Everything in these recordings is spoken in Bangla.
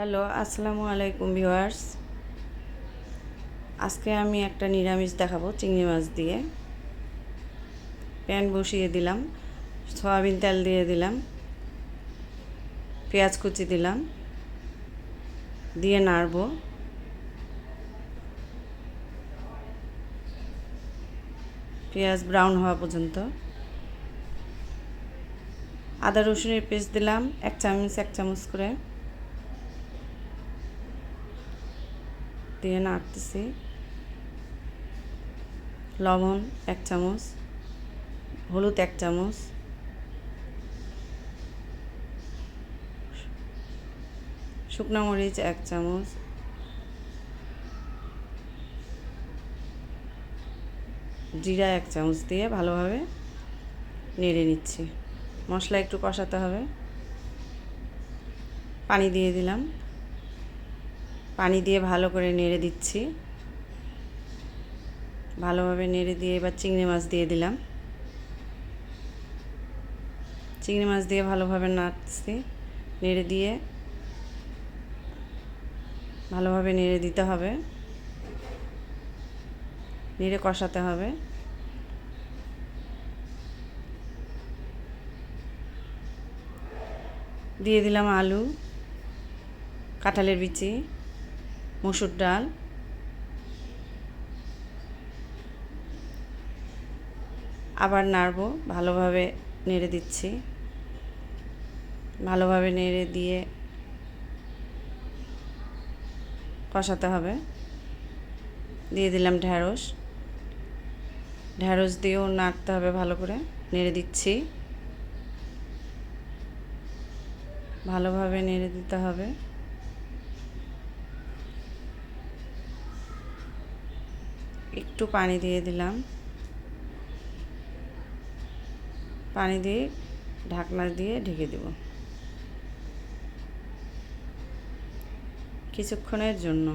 হ্যালো, আসসালামু আলাইকুম ভিউয়ার্স। আজকে আমি একটা নিরামিষ দেখাবো চিংড়ি মাছ দিয়ে। প্যান বসিয়ে দিলাম, সয়াবিন তেল দিয়ে দিলাম, পেঁয়াজ কুচি দিলাম, দিয়ে নাড়বো। পেঁয়াজ ব্রাউন হওয়া পর্যন্ত। আদা রসুনের পেস্ট দিলাম, এক চামচ এক চামচ করে। দিয়ে নাড়তেছি। লবণ এক চামচ, হলুদ এক চামচ, শুকনো মরিচ এক চামচ, জিরা এক চামচ দিয়ে ভালোভাবে নেড়ে নিচ্ছি। মশলা একটু কষাতে হবে। পানি দিয়ে দিলাম। পানি দিয়ে ভালো করে নেড়ে দিচ্ছি। ভালোভাবে নেড়ে দিয়ে এবার চিংড়ি মাছ দিয়ে দিলাম। চিংড়ি মাছ দিয়ে ভালোভাবে নাড়ছি। নেড়ে দিয়ে ভালোভাবে নেড়ে দিতে হবে। নেড়ে কষাতে হবে। দিয়ে দিলাম আলু, কাঁঠালের বিচি। মসুর ডাল। আবার নাড়বো, ভালোভাবে নেড়ে দিচ্ছি। ভালোভাবে নেড়ে দিয়ে কষাতে হবে। দিয়ে দিলাম ঢ্যাঁড়স ঢ্যাঁড়স দিয়েও নাড়তে হবে ভালো করে। নেড়ে দিচ্ছি। ভালোভাবে নেড়ে দিতে হবে। একটু পানি দিয়ে দিলাম। পানি দিয়ে ঢাকনা দিয়ে ঢেকে দেব। কিছুক্ষণের জন্য।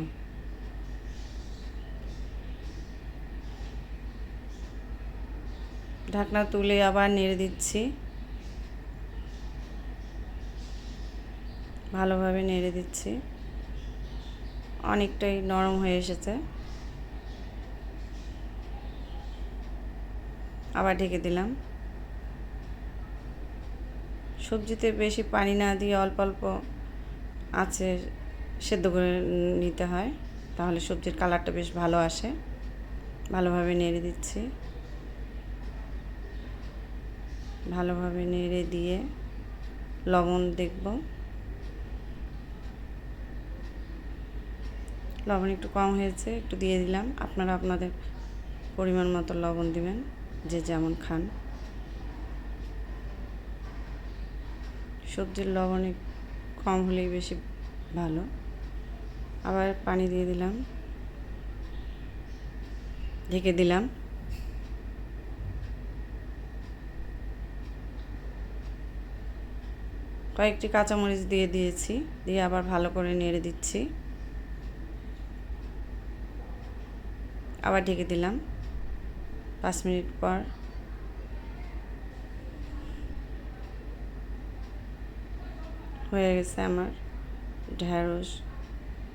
ঢাকনা তুলে আবার নেড়ে দিচ্ছি। ভালোভাবে নেড়ে দিচ্ছি। অনেকটাই নরম হয়ে এসেছে। আবার ঢেকে দিলাম। সবজিতে বেশি পানি না দিয়ে অল্প অল্প আছে সেদ্ধ করে নিতে হয়, তাহলে সবজির কালারটা বেশ ভালো আসে। ভালোভাবে নেড়ে দিচ্ছি। ভালোভাবে নেড়ে দিয়ে লবণ দেখব। লবণ একটু কম হয়েছে, একটু দিয়ে দিলাম। আপনারা আপনাদের পরিমাণ মতো লবণ দিবেন। যে যেমন খান। সবজির লবণ কম হলেই বেশি ভালো। আবার পানি দিয়ে দিলাম। ঢেকে দিলাম। কয়েকটি কাঁচামরিচ দিয়ে দিয়েছি, দিয়ে আবার ভালো করে নেড়ে দিচ্ছি। আবার ঢেকে দিলাম। পাঁচ মিনিট পর। হয়ে গেছে আমার ঢ্যাঁড়স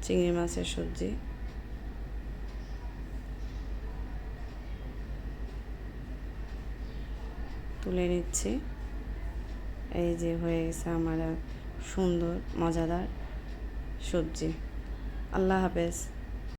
চিংড়ি মাছের সবজি। তুলে নিচ্ছি। এই যে হয়ে গেছে আমার সুন্দর, মজাদার সবজি। আল্লাহ হাফেজ।